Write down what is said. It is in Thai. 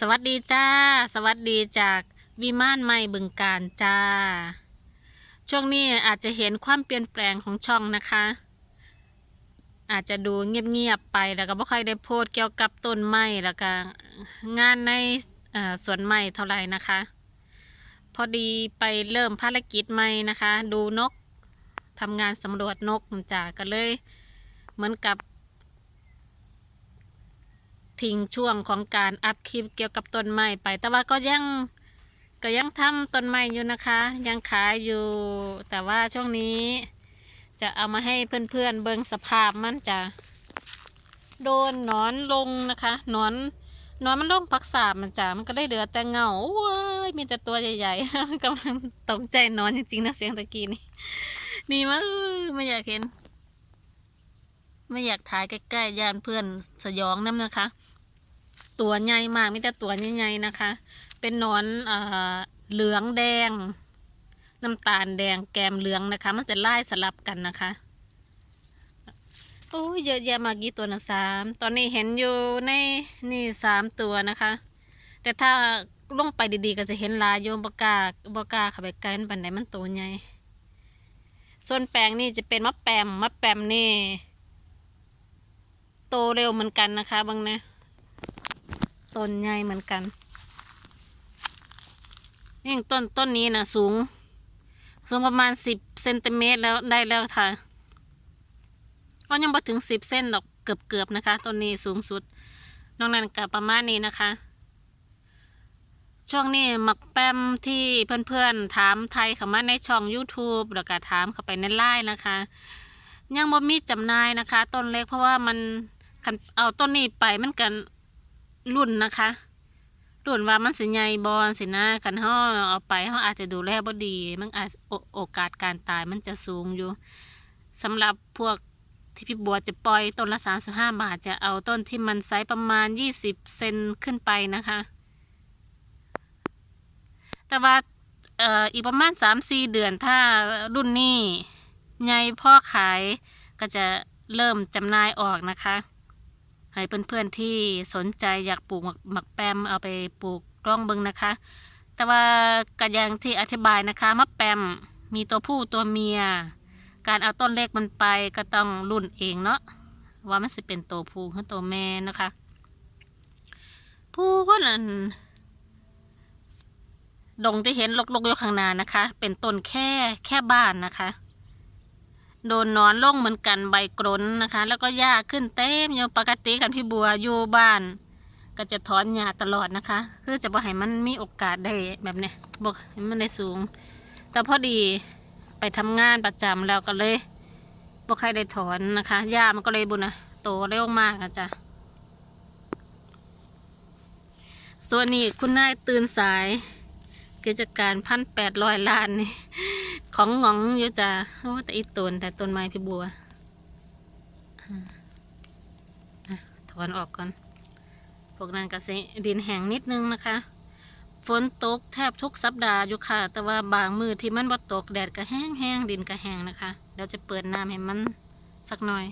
สวัสดีจ้า สวัสดีจากวิมานใหม่บึงการจ้า ช่วงนี้อาจจะเห็นความเปลี่ยนแปลงของช่องนะคะ อาจจะดูเงียบๆไปแล้วก็ไม่ค่อยได้โพสเกี่ยวกับต้นไม้แล้วก็งานในสวนไม้เท่าไหร่นะคะ พอดีไปเริ่มภารกิจใหม่นะคะ ดูนกทำงานสำรวจนกจ้าก็เลย เหมือนกับ ทิ้งช่วงของการอัพคลิปเกี่ยวกับต้นไม้ไป แต่ว่าก็ยังก็ยังทำต้นไม้อยู่นะคะ ยังขายอยู่ แต่ว่าช่วงนี้จะเอามาให้เพื่อนๆเบิ่งสภาพมันจะโดนนอนลงนะคะนอนนอนมันลงปักสาบมันจ้ะมันก็ได้เหลือแต่เงาเว้ยมีแต่ตัวใหญ่ๆกำลังตกใจนอนจริงๆนะเสียงตะกี้นี่นี่มากไม่อยากเห็น ไม่อยากถ่ายใกล้ๆยานเพื่อนสยองน้ำนะคะ ตัวใหญ่มากมีแต่ตัวใหญ่ๆนะคะ เป็นนอนเอ่อเหลืองแดง น้ำตาลแดงแกมเหลืองนะคะ มันจะไล่สลับกันนะคะโอ้ยเยอะแยะมากกี่ตัวนะสามตอนนี้เห็นอยู่ในนี่สามตัวนะคะ แต่ถ้าลงไปดีๆก็จะเห็นลายโยมบกาบกาข้าไปใกลมันปันไหนมันตัวใหญ่ส่วนแปลงนี่จะเป็นมะแปมมะแปมนี่ โตเร็วเหมือนกันนะคะบางนะ ต้นใหญ่เหมือนกันนี่ต้นต้นนี้นะสูง สูงประมาณสิบเซนติเมตรแล้วได้แล้วค่ะก็ยังบ่ถึงสิบเส้นหรอกเกือบเกือบนะคะต้นนี้สูงสุด นอกนั้นก็ประมาณนี้นะคะ ช่วงนี้หมักแปมที่เพื่อนๆ ถามไทยเข้ามาในช่อง YouTube แล้วก็ถามเข้าไปในไลน์นะคะ ยังบ่มีจำนายนะคะ ต้นเล็กเพราะว่ามันคันเอาต้นนี้ไปมันกัน รุ่นนะคะรุ่นว่ามันสิใหญ่บอลสินะคันเฮาเอาไปเฮาอาจจะดูแลบ่ดี มันอาจโอโอกาสการตายมันจะสูงอยู่สำหรับพวกที่พี่บัวจะปล่อยต้นละ35บาทจะเอาต้นที่มันไซส์ประมาณ20เซนขึ้นไปนะคะ แต่ว่าเอ่ออีกประมาณ3-4เดือนถ้ารุ่นนี้ใหญ่พ่อขายก็จะเริ่มจำหน่ายออกนะคะ ให้เพื่อนๆที่สนใจอยากปลูกหมักแปมเอาไปปลูกร่องเบิงนะคะ แต่ว่ากระยังที่อธิบายนะคะมะแปมมีตัวผู้ตัวเมีย การเอาต้นเล็กมันไปก็ต้องรุ่นเองเนาะว่ามันจะเป็นตัวผู้หรือตัวแม่นะคะ ผู้คนอันดงที่เห็นลกๆอยู่ข้างหน้านะคะ เป็นต้นแค่แค่บ้านนะคะ โดนนอนล่งเหมือนกันใบกรนนะคะ แล้วก็หญ้าขึ้นเต็มอยู่ปกติกันพี่บัวอยู่บ้าน ก็จะถอนหญ้าตลอดนะคะ คือจะบ่ให้มันมีโอกาสได้แบบเนี้ยบอกให้มันได้สูง แต่พอดีไปทำงานประจำแล้วก็เลยบ่ใครได้ถอนนะคะหญ้ามันก็เลยบุญนะโตเร็วมากนะจ๊ะส่วนนี้คุณนายตื่นสายกิจการพันแปดร้อยล้านนี่ ของงองอยู่จ้าโอ้แต่อีต้นแต่ต้นไม้พี่บัวถอนออกก่อน พวกนั้นก็สิดินแห้งนิดนึงนะคะ ฝนตกแทบทุกสัปดาห์อยู่ค่ะ แต่ว่าบางมือที่มันบ่ตกแดดก็แห้งแห้งดินก็แห้งนะคะเดี๋ยวจะเปิดน้ำให้มันสักหน่อย